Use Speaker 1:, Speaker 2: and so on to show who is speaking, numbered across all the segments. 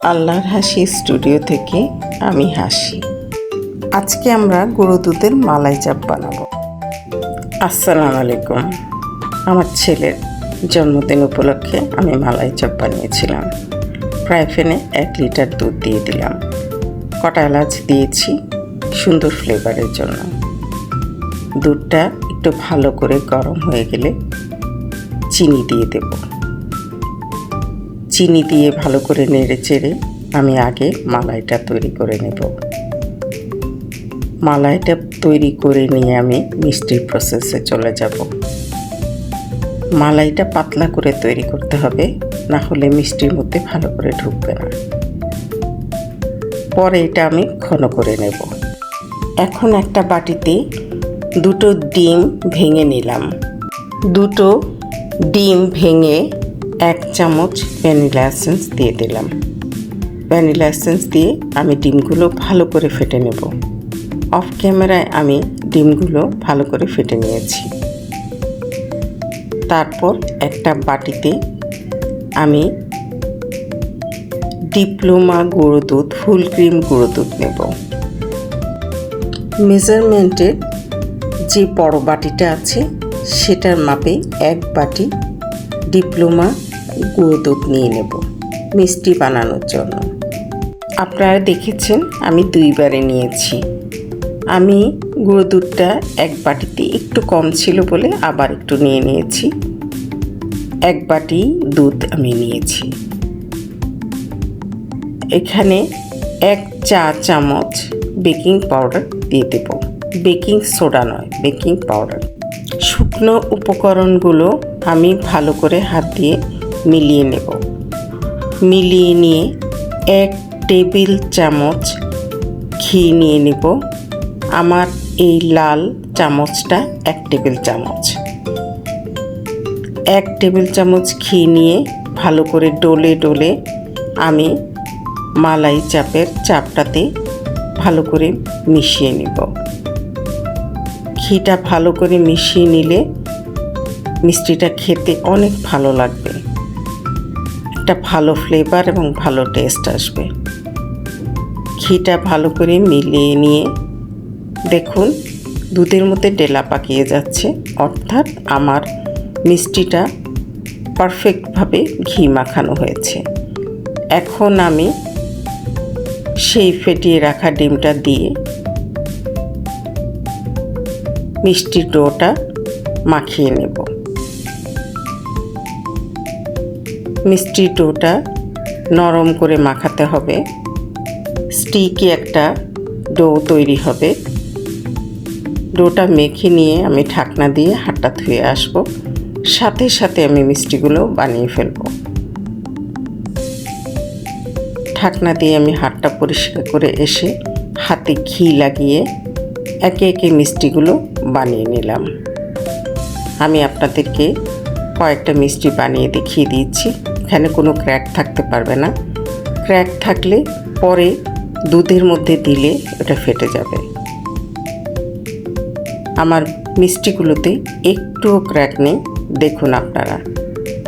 Speaker 1: আল্লাহর হাসি স্টুডিও থেকে আমি হাসি। আজকে আমরা গরু দুধের মালাই চাপ বানাবো। আসসালামু আলাইকুম। আমার ছেলের জন্মদিন উপলক্ষে আমি মালাই চাপ বানিয়েছিলাম। ফ্রাই প্যানে এক লিটার দুধ দিয়ে দিলাম। কটা এলাচ দিয়েছি সুন্দর ফ্লেভারের জন্য। দুধটা একটু ভালো করে গরম হয়ে গেলে চিনি দিয়ে দেবো। চিনি দিয়ে ভালো করে নেড়ে চেড়ে আমি আগে মালাইটা তৈরি করে নেব। মালাইটা তৈরি করে নিয়ে আমি মিষ্টির প্রসেসে চলে যাব। মালাইটা পাতলা করে তৈরি করতে হবে, না হলে মিষ্টির মধ্যে ভালো করে ঢুকবে না। পরে এটা আমি ঘন করে নেব। এখন একটা বাটিতে দুটো ডিম ভেঙে নিলাম। দুটো ডিম ভেঙে এক চামচ ভ্যানিলা এসেন্স দিয়ে দিলাম। ভ্যানিলা এসেন্স দিয়ে আমি ডিমগুলো ভালো করে ফেটে নেব। অফ ক্যামেরায় আমি ডিমগুলো ভালো করে ফেটে নিয়েছি। তারপর একটা বাটিতে আমি ডিপ্লোমা গুঁড়ো দুধ, ফুল ক্রিম গুঁড়ো দুধ নেব। মেজারমেন্টের যে বড় বাটিটা আছে, সেটার মাপে এক বাটি ডিপ্লোমা গুঁড়ো দুধ নিয়ে নেব, মিষ্টি বানানোর জন্য। আপনারা দেখেছেন, আমি দুইবারে নিয়েছি। আমি গুঁড়ো দুধটা এক বাটিতে একটু কম ছিল বলে আবার একটু নিয়ে নিয়েছি। এক বাটি দুধ আমি নিয়েছি। এখানে এক চা চামচ বেকিং পাউডার দিয়ে দেব। বেকিং সোডা নয়, বেকিং পাউডার। শুকনো উপকরণগুলো আমি ভালো করে হাত দিয়ে মিলিয়ে নেব। মিলিয়ে নিয়ে এক টেবিল চামচ ঘি নিয়ে নেব। আমার এই লাল চামচটা এক টেবিল চামচ। এক টেবিল চামচ ঘি নিয়ে ভালো করে ডলে ডলে আমি মালাই চাপের চাপটাতে ভালো করে মিশিয়ে নেব। ঘিটা ভালো করে মিশিয়ে নিলে মিষ্টিটা খেতে অনেক ভালো লাগবে। একটা ভালো ফ্লেভার এবং ভালো টেস্ট আসবে। ঘিটা ভালো করে মিলিয়ে নিয়ে দেখুন, দুধের মধ্যে ডেলা পাকিয়ে যাচ্ছে। অর্থাৎ আমার মিষ্টিটা পারফেক্টভাবে ঘি মাখানো হয়েছে। এখন আমি সেই ফেটিয়ে রাখা ডিমটা দিয়ে মিষ্টি ডোটা মাখিয়ে নেব। মিষ্টি ডোটা নরম করে মাখাতে হবে। স্টিকি একটা ডো তৈরি হবে। ডোটা মেখে নিয়ে আমি ঢাকনা দিয়ে হাতটা ধুয়ে আসব। সাথে সাথে আমি মিষ্টিগুলো বানিয়ে ফেলব। ঢাকনা দিয়ে আমি হাতটা পরিষ্কার করে এসে হাতে ঘি লাগিয়ে একে একে মিষ্টিগুলো বানিয়ে নিলাম। আমি আপনাদেরকে কয়েকটা মিষ্টি বানিয়ে দেখিয়ে দিচ্ছি এখানে কোনো ক্র্যাক থাকতে পারবে না। ক্র্যাক থাকলে পরে দুধের মধ্যে দিলে ওটা ফেটে যাবে। আমার মিষ্টিগুলোতে একটুও ক্র্যাক নেই। দেখুন আপনারা,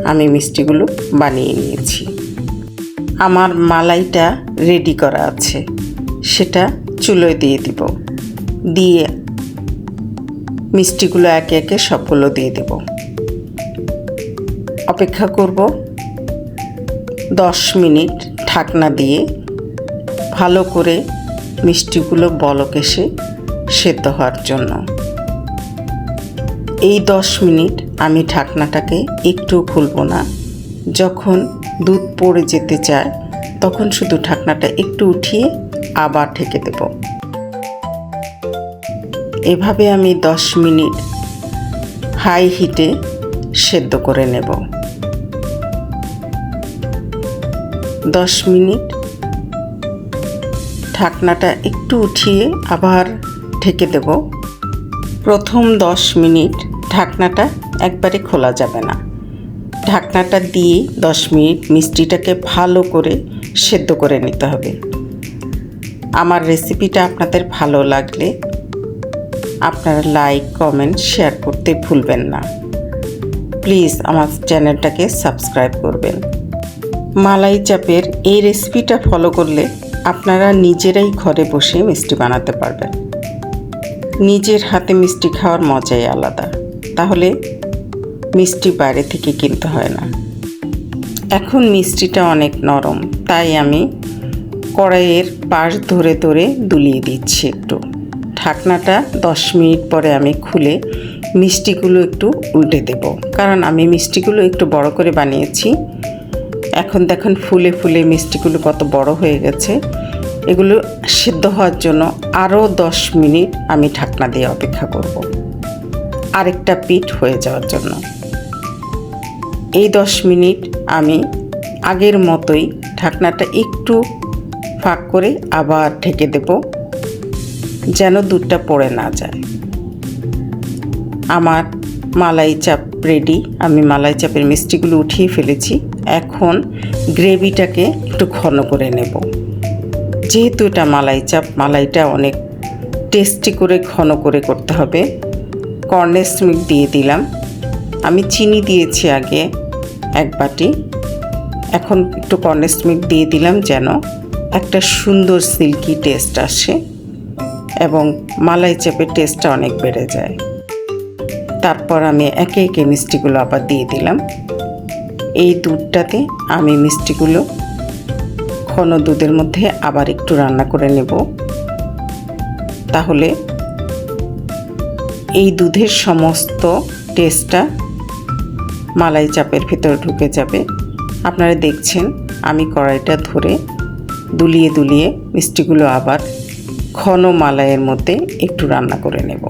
Speaker 1: আমি মিষ্টিগুলো বানিয়ে নিয়েছি। আমার মালাইটা রেডি করা আছে। সেটা চুলোয় দিয়ে দিব। দিয়ে মিষ্টিগুলো একে একে সবগুলো দিয়ে দেব। অপেক্ষা করব। দশ মিনিট ঢাকনা দিয়ে ভালো করে মিষ্টিগুলো বলক এসে সেদ্ধ হওয়ার জন্য। এই দশ মিনিট আমি ঢাকনাটাকে একটু খুলব না। যখন দুধ পড়ে যেতে চায়, তখন শুধু ঢাকনাটা একটু উঠিয়ে আবার ঢেকে দেব। এভাবে আমি দশ মিনিট হাই হিটে সেদ্ধ করে নেব। দশ মিনিট। ঢাকনাটা একটু উঠিয়ে আবার ঢেকে দেব। প্রথম দশ মিনিট ঢাকনাটা একবারে খোলা যাবে না। ঢাকনাটা দিয়ে দশ মিনিট মিষ্টিটাকে ভালো করে সেদ্ধ করে নিতে হবে। আমার রেসিপিটা আপনাদের ভালো লাগলে আপনারা লাইক, কমেন্ট, শেয়ার করতে ভুলবেন না। প্লিজ আমার চ্যানেলটাকে সাবস্ক্রাইব করবেন। মালাই চাপের এই রেসিপিটা ফলো করলে আপনারা নিজেরাই ঘরে বসে মিষ্টি বানাতে পারবেন। নিজের হাতে মিষ্টি খাওয়ার মজাই আলাদা। তাহলে মিষ্টি বাইরে থেকে কিনতে হয় না। এখন মিষ্টিটা অনেক নরম, তাই আমি কড়াইয়ের পাশ ধরে ধরে দুলিয়ে দিচ্ছি একটু। ঢাকনাটা দশ মিনিট পরে আমি খুলে মিষ্টিগুলো একটু উল্টে দেব। কারণ আমি মিষ্টিগুলো একটু বড় করে বানিয়েছি এখন দেখুন ফুলে ফুলে মিষ্টিগুলো কত বড় হয়ে গেছে। এগুলো সিদ্ধ হওয়ার জন্য আরও দশ মিনিট আমি ঢাকনা দিয়ে অপেক্ষা করব। আরেকটা পিঠ হয়ে যাওয়ার জন্য। এই দশ মিনিট আমি আগের মতোই ঢাকনাটা একটু ফাঁক করে আবার ঢেকে দেব, যেন দুধটা পড়ে না যায়। আমার মালাই চাপ রেডি আমি মালাই চাপের মিষ্টিগুলো উঠিয়ে ফেলেছি। এখন গ্রেভিটাকে একটু ঘন করে নেব। যেহেতু এটা মালাই চাপ, মালাইটা অনেক টেস্টি করে ঘন করে করতে হবে। কর্নেস মিল্ক দিয়ে দিলাম। আমি চিনি দিয়েছি আগে এক বাটি। এখন একটু কর্নেস মিল্ক দিয়ে দিলাম যেন একটা সুন্দর সিল্কি টেস্ট আসে এবং মালাই চাপের টেস্টটা অনেক বেড়ে যায়। তারপর আমি একে একে মিষ্টিগুলো আবার দিয়ে দিলাম। এই দুধটাতে আমি মিষ্টিগুলো ঘন দুধের মধ্যে আবার একটু রান্না করে নেব। তাহলে এই দুধের সমস্ত টেস্টটা মালাই চাপের ভিতরে ঢুকে যাবে। আপনারা দেখছেন, আমি কড়াইটা ধরে দুলিয়ে দুলিয়ে মিষ্টিগুলো আবার ঘন মালাইয়ের মধ্যে একটু রান্না করে নেব।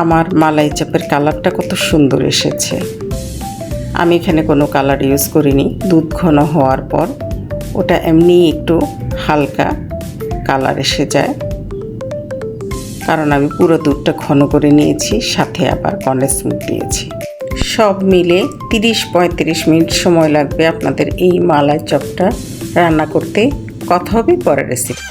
Speaker 1: আমার মালাই চাপের কালারটা কত সুন্দর এসেছে। আমি এখানে কোনো কালার ইউজ করিনি। দুধ ঘন হওয়ার পর ওটা এমনি একটু হালকা কালার এসে যায়। কারণ আমি পুরো দুধটা ঘন করে নিয়েছি, সাথে আবার কন্ডেন্স মিল্ক দিয়েছি। সব মিলে তিরিশ পঁয়ত্রিশ মিনিট সময় লাগবে আপনাদের এই মালাই চপটা রান্না করতে। কথা হবে পরের রেসিপি